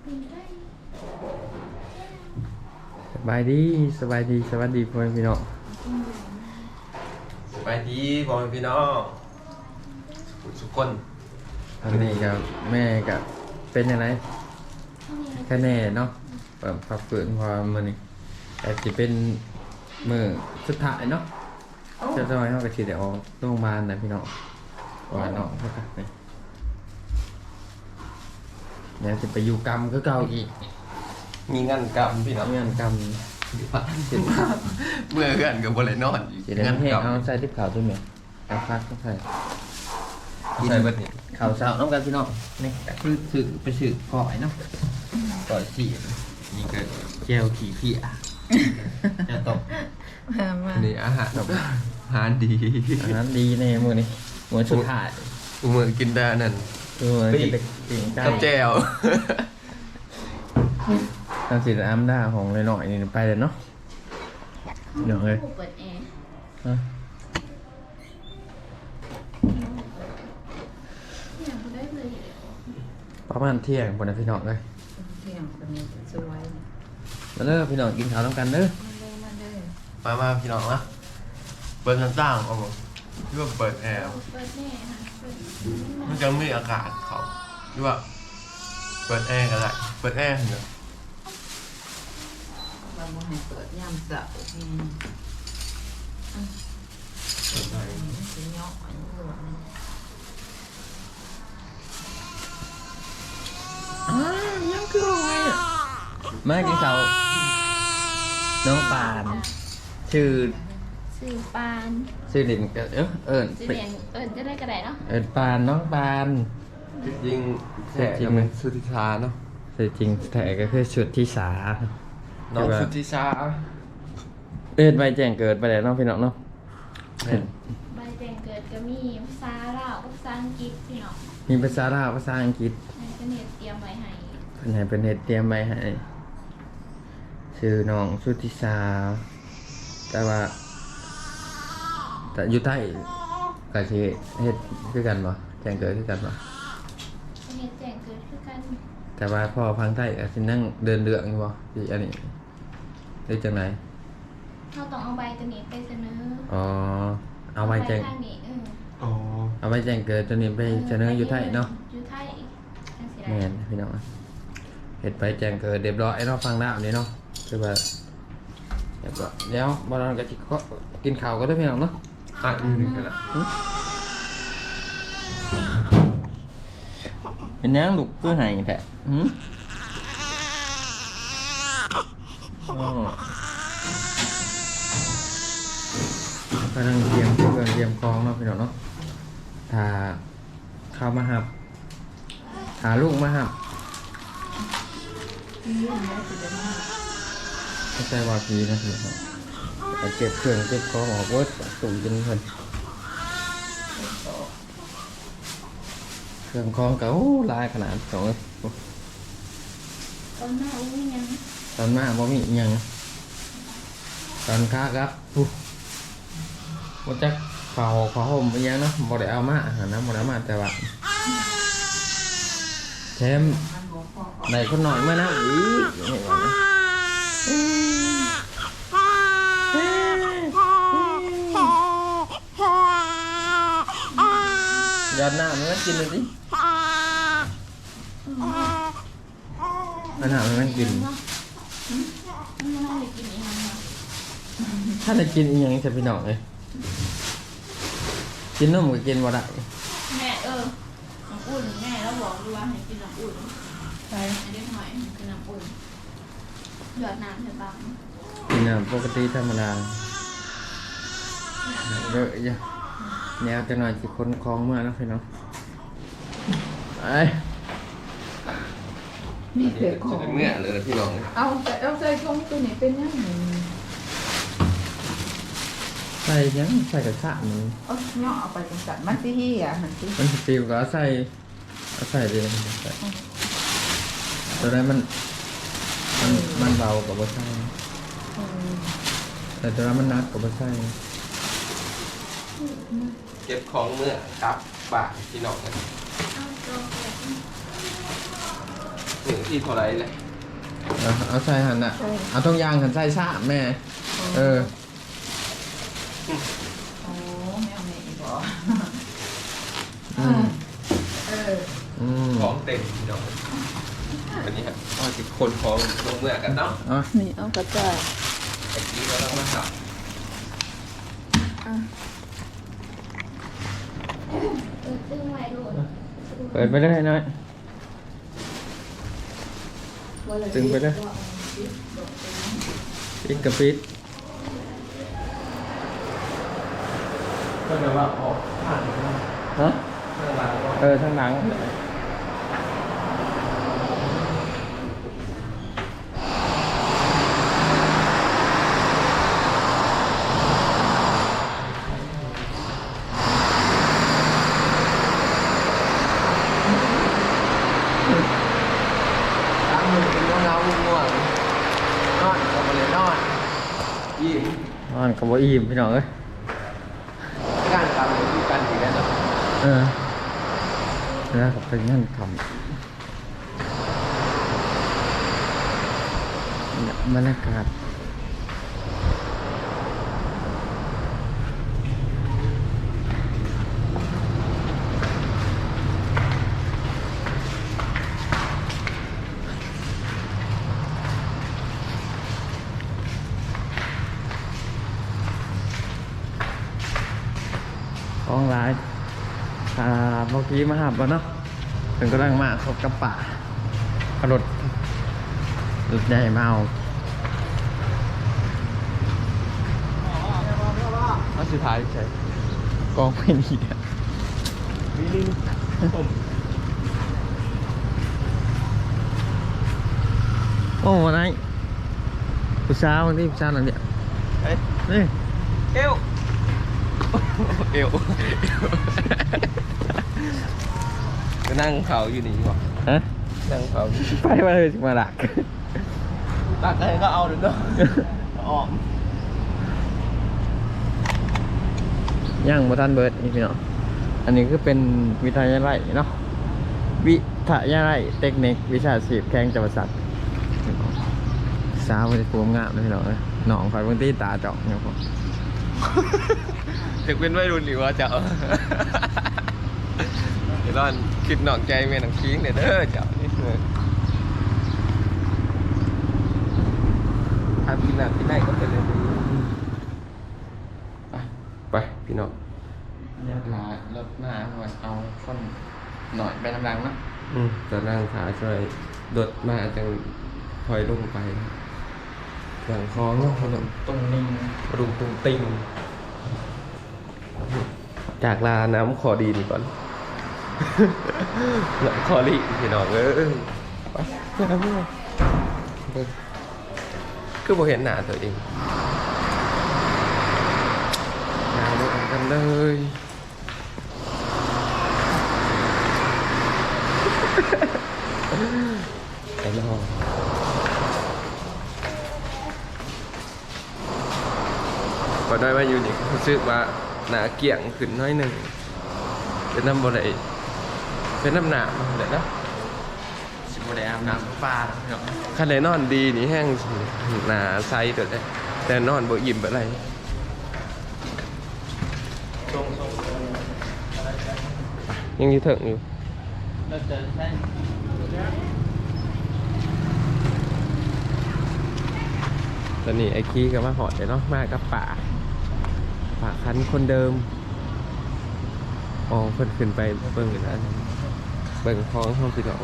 สบายดีสบายดีสวัสดีพ่อแม่พี่น้องสบายดีพ่อแม่พี่น้องทุกคนทางนี้กับแม่กับเป็นยังไงแค่แน่เนาะเปิดพักฝืนพอมือนี้แต่จะเป็นมือสุดท้ายเนาะจะต้องให้เขาไปฉีดเดี๋ยวโรงพยาบาลนะพี่น้องว่าน้องเขาค่ะนี่ เดี๋ยวจะไปอยู่กรรมก็เก่าอีกมีงานกรรมพี่น้องงานกรรมเมื่อเพื่อนกับบริโนอนอีกจะได้งานให้กรรมเอาใส่ที่ขาวตัวเมียเอาพักก็ใส่ใช่บัดนี้ข่าวเช้าน้องกันพี่น้องนี่ก็คือสื่อไปสื่อก่อยเนาะก่อยสีนี่ก็เจลขี่เพียจะตกมามานี่อาหารอาหารดีอันนั้นดีแน่มือนี่มือสุดท้ายกูมือกินได้นั่น คือมือกินแต่กินไก่กับแจวทางสีน้ำหน้าของเลยหน่อยๆนี่ไปเลยเนาะเดี๋ยวเลยเปิดแอร์ฮะอย่างเขาได้เลยประมาณเที่ยงบนนะพี่น้องเลยเที่ยงคนนี้สวยมาเด้อพี่น้องกินข้าวต้องกันเด้อมาเลยมาเลยมามาพี่น้องนะเปิดหน้าต่างเอาผมหรือว่าเปิดแอร์เปิดแน่ค่ะเปิด มันจะมีอากาศเขาหรือว่า เปิดแอร์ก็ได้เปิดแอร์เหรอเราไม่ให้เปิดย่ำเสาอืมเปิดได้สีเนาะอันนี้หลวงอ้าวยังคืออะไรอะมากินข้าวน้องปานชื่อ สื่อปานชื่อเด่นก็เออเอิญสื่อเรียนเอิญจะได้กระไดเนาะเอิญปานน้องปานยิงแท้ก็เป็นสุธิชาเนาะแต่จริงแต่ก็คือชุดที่สาน้องสุธิชาเอิญใบแจ้งเกิดไปแล้วเน้องพี่น้องเนาะแม่นใบแดงเกิดก็มีภาษาลาวภาษาอังกฤษพี่เนาะมีภาษาลาวภาษาอังกฤษในกระเน็ตเตรียมไว้ให้เป็นให้เป็นเฮ็ดเตรียมไว้ให้ชื่อน้องชุติสาแต่ว่า แต่อยู่ใต้ก็สิเฮ็ดคือกันบ่แจ้งเกิดคือกันบ่กระเน็ตแจ้งเกิดคือกัน แต่ว่าพอพังใต้ก็สินั่งเดินเรื่องอยู่บ่ที่อันนี้หรือจังไหนเราต้องเอาใบตัวนี้ไปเสนอ อ๋อ เอาไว้แจ้งทางนี้เอออ๋อเอาไว้แจ้งเกิดตัวนี้ไปเสนออยู่ไทยเนาะอยู่ไทยจังสิได้แม่นพี่น้องเฮ็ดไปแจ้งเกิดเรียบร้อยเนาะฟังดาวนี่เนาะคือว่าเรียบร้อยแล้วบ่นอนก็สิขอกินข้าวก็ได้อพี่น้องเนาะ อะอีกหนึ่งกันละเป็นยังลูกเพื่อให้แท้หืมอ๋อกำลังเตรียมเครื่องเตรียมกองเนาะพี่น้องเนาะถ้าเข้ามาหับถ้าลูกมาหับไม่ใช่ว่าพีนะพี่น้อง ไปเก็บเครื่องเก็บของออกเวิร์ดตุ่มจนเพิ่นเครื่องของเก่าลายขนาดสองตอนหน้าอุ้ยยังตอนมาบ่มีอิยังตอนค้าครับปุ๊บบ่จักเฝ้าเฝ้าห่มยังเนาะบ่ได้เอามาหารนะบ่ได้มาแต่ว่าแถมได้คนหน่อยมานะอีกนี่ว่านะ ยอดหน้ามันก็กินเลยดิอันหน้ามันก็กินเนาะหืมมันไม่ได้กินอีกแล้วเนาะถ้าได้กินอีหยังจะพี่น้องเลยกินนมก็กินบ่ได้แม่เออน้ำอุ่นแม่แล้วบอกดูว่าให้กินน้ำอุ่นใช่อันนี้หน่อยกินน้ำอุ่นหยอดน้ำใช่ปะกินน้ำปกติธรรมดาเยอะเยอะ แนวจะหน่อยสิคนคลองเมื่อนะพี่น้องไปนี่เด็กของเมื่อเลยพี่น้องเอาแต่เอาใจของตัวนี้เป็นยังไงใส่หยังใส่กระชะมันเอาเนาะเอาไปจังสันมันสิเฮียมันสิมันสติลก็เอาใส่เอาใส่เลยใส่ตัวนั้นมันมันมันเบากว่าบ่ใส่แต่ตัวนั้นมันหนักกว่าบ่ใส่ เก็บของเมื่อครับบ่ายพี่น้องนะเอาตัวแบบหนึ่งที่เท่าไรเลยเอาเอาใส่หันอะใช่เอาตรงยางหันใส่ซ่าแม่ เออ โอ้ไม่เอาแม่อีกเหรออืม เอออืมของเต็มพี่น้องวันนี้ครับก็จะคนของลงเมื่อกันเนาะอะนี่เอากระจายไอ้กี้เราต้องมาสับ อะ ตึงไว้โดนเปิดไปเลยหน่อยตึงไปเลยปิดกับปิดก็แปลว่าออกผ่านฮะเมื่อวานเออทางหลัง ล้างมือเป็นเงาๆง่วงๆนอนก็ไปเลยนอน ยิ้มนอนกับว่าอิ่มพี่น้องเอ้ยการทำคือการดีแล้วเนาะเออแล้วกับไปนั่นทำเนี่ยบรรยากาศของร้ายอ่า เมื่อกี้มาหับแล้วเนาะถึงกำลังมาครบกับป่ากระโดดรถใหญ่มาเอาอันสุดท้ายใช่กองไม่ดีอะวิลินผมโอ้วันไหนผู้สาวนี่ผู้สาวหลังเดียวเอ้ยนี่เอวเอว ก็นั่งเขาอยู่นี่วะฮะนั่งเขาไปมาเลยมาดักตักอะไรก็เอาเดี๋ยวเนาะออกย่างบทันเบิร์ดนี่พี่น้องอันนี้คือเป็นวิทยาลัยเนาะวิทยาลัยเทคนิควิชาชีพแข่งจักรสัตว์สาวเป็นภูมิงามเลยพี่น้องเอ้ยหนองไฟบางที่ตาเจาะเนี่ยผมจะเป็นวัยรุ่นหรือว่าจะเอาเดี๋ยวรอนคิดหนอกใจเมียหนังคิงเดี๋ยวเด้อเจ้านี่เลยทำกินหนักที่ไหนก็เป็นเลยไปไปพี่น้องเนี่ยขารถมาหน่อยเอาคนหน่อยไปน้ำดังเนาะอืมจะนั่งขาช่วยดดมาจังถอยลงไปหลังคล้องเนาะพี่น้องตรงนี้รุงตุงติงจากลาน้ำขอดีนก่อน น้ำขอดีพี่น้องเอ้ยไปเพื่อนเพื่อนเบิ่งคือบ่เห็นหน้าตัวเองยาวด้วยกันเลยไอ้น้องพอได้มาอยู่นี่รู้สึกว่าหนาเกี่ยงขึ้นน้อยหนึ่งเป็นน้ำบ่ได้ เป็นน้ำหนามเลยนะสิบโมเดลอาบน้ำปลาเนาะคันไหนนอนดีนี่แห้งสิหนาไซส์ตัวเลยแต่นอนบ่อิ่มอะไรตรงตรงยังอยู่เถิงอยู่เราจะใช้ตอนนี้ไอ้ขี้ก็มาหอดเลยเนาะมากับป่าป่าคันคนเดิมอ๋อเพิ่นขึ้นไปเบิ่งอยู่นะ เบิ่งท้องห้องพี่น้อง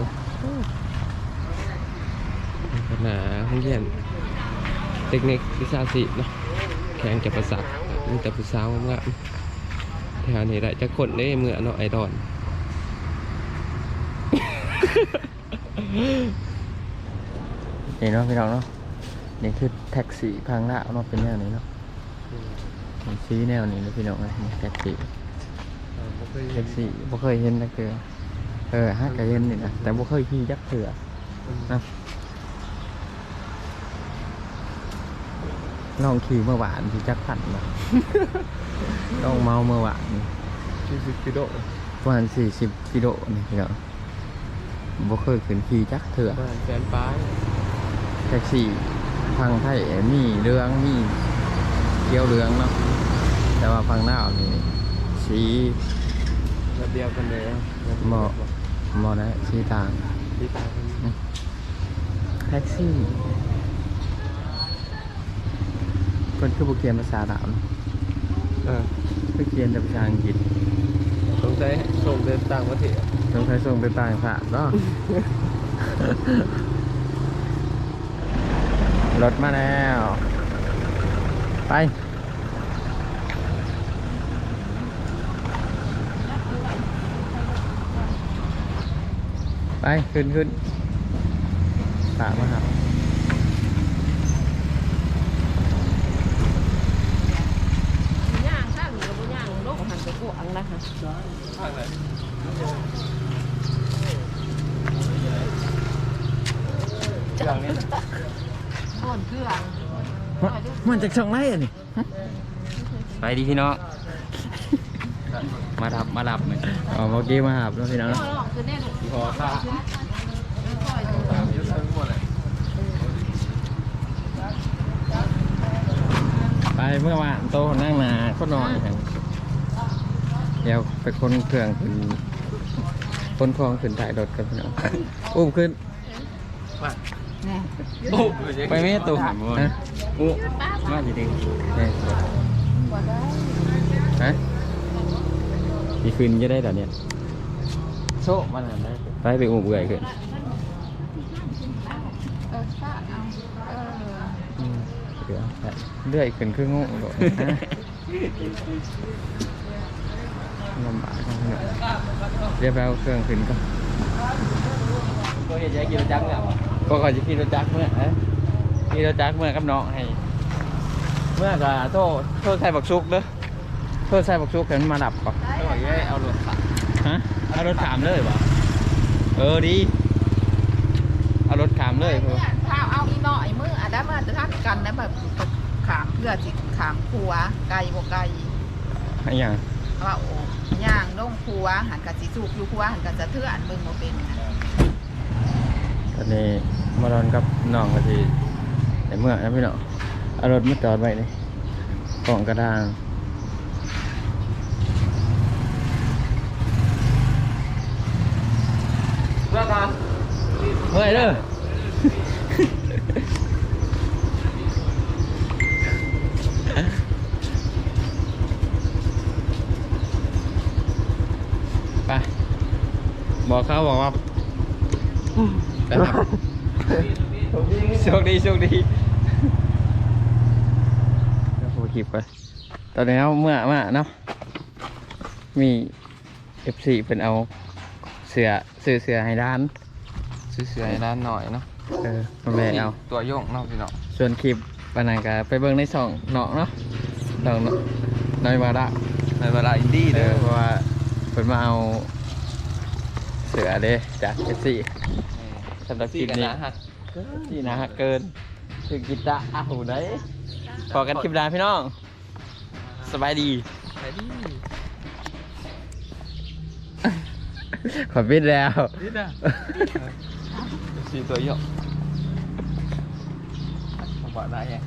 ขนาห้องเรียนเทคนิควิชาศิลป์เนาะแข่งจับประสาทมีแต่ผู้สาวงามๆแถวนี้ได้จะคนได้เมื่อเนาะไอดอนนี่เนาะพี่น้องเนาะนี่คือแท็กซี่พังละเนาะเป็นแนวนี้เนาะมันซีแนวนี้เลยพี่น้องเลยนี่แท็กซี่แท็กซี่บ่เคยเห็นนักเถือ เออฮักก็เห็นนี่นะแต่บ่เคยขี่จักเถือนะลองขี่เมื่อวานที่จักพันนะลองเมาเมื่อวานนี่สี่สิบกิโลประมาณสี่สิบกิโลนี่พี่น้องบ่เคยขึ้นขี่จักเถื่อบ้านแฟนป้ายแท็กซี่ทางไทยมีเรืองมีเกี่ยวเรืองเนาะแต่ว่าฟังหน้าวนี่สีระเบียบกันเลยเหมาะเหมาะนะสีต่างที่ตางกันแท็กซี่เพิ่นคือบ่เขียนภาษาลาวเนาะเออเพิ่นเขียนแต่ภาษาอังกฤษสงสัยส่งเดินต่างประเทศต้องใช้ส่งไปต่างประเทศเนาะรถมาแล้ว ไป ไปขึ้นขึ้นตามมาครับย่างข้างหรือบ่ย่างโลกหันไปกวางนะคะทางไหนอย่างนี้ต้นเครื่องมันจากช่องไรอะนี่ไปดีพี่น้องมาดับมาดับหน่อยอ๋อเมื่อกี้มาหาบแล้วพี่น้องก็ลองคือแน่ลูกพ อค่าตามยุทธทั้งหมดเลยไปเมื่อวานโตนั่งหนาก็นอนครับเดี๋ยวไปคนเครื่องขึ้นคนคลองขึ้นถ่ายรถกันพี่น้องอุ้มขึ้นโอ้ไปไม่ตูฮะอู้มาดีดีนี่ฮะมีคืนจะได้แต่เนี้ย โชคมันหันได้ไปไปอุ้มเอื่อยขึ้นเออป้าเอาเอออืมเดี๋ยวไปเลื่อยขึ้นครึ่งงูโดดฮะลำบากมากเลยเรียบแล้วเครื่องขึ้นก็ก็เห็นใจกินจังเนี่ยก็ขอจะขี่รถจักรเมื่อเอ้ยขี่รถจักรเมื่อกับน้องให้ เมื่อก็โทษโทษใส่บักซุกเด้อโทษใส่บักซุกเห็นมาดับก่อนไม่ไหวแย่เอารถขับฮะ เอารถขามเลยบ่เออดี เอารถขามเลยเพื่อถ้าเอาอีหน่อยมืออะได้มาจะทักกันนะแบบขามเพื่อสิขามครัวไกลบ่ไกลอะไรอย่างว่าโอ้ย่างลงครัวหันกับสิสูกอยู่ครัวหันกับจะเทื่อนเบิ่งบ่เป็นนะตอนนี้มาดอนกับน้องก็ทีในเมื่อนะพี่น้องเอารถมาจอดไว้นี่กล่องกระดาง เพื่อกันเมื่อยเด้อไปบอกเขาบอกว่าไปครับโชคดีโชคดีแล้วผมขีบไปตอนนี้เอาเมื่อมาเนาะมี F4 เป็นเอาเสือ ซื้อเสือให้ด้าน ซื้อเสือให้ด้านหน่อยเนาะเออมาแบกเอา ตัวโยงเนาะพี่น้องส่วนคลิปปานนันก็ไปเบิ่งในช่องเนาะเนาะช่องเนาะน้อยมาละในเวลาอินดี้เอเด้ออเพราะว่าเพิ่นมาเอาเสือเด้จาก F4 สำหรับคสี่ลิปกันนี้นะฮะที่นะฮะเกินถึงกีตาร์อ้าวได้พอกันคลิปหน้าพี่น้องสบายดีไปดิ ขอปิดแล้วดิน่ะสี่ตัวโยงบอกได้ยัง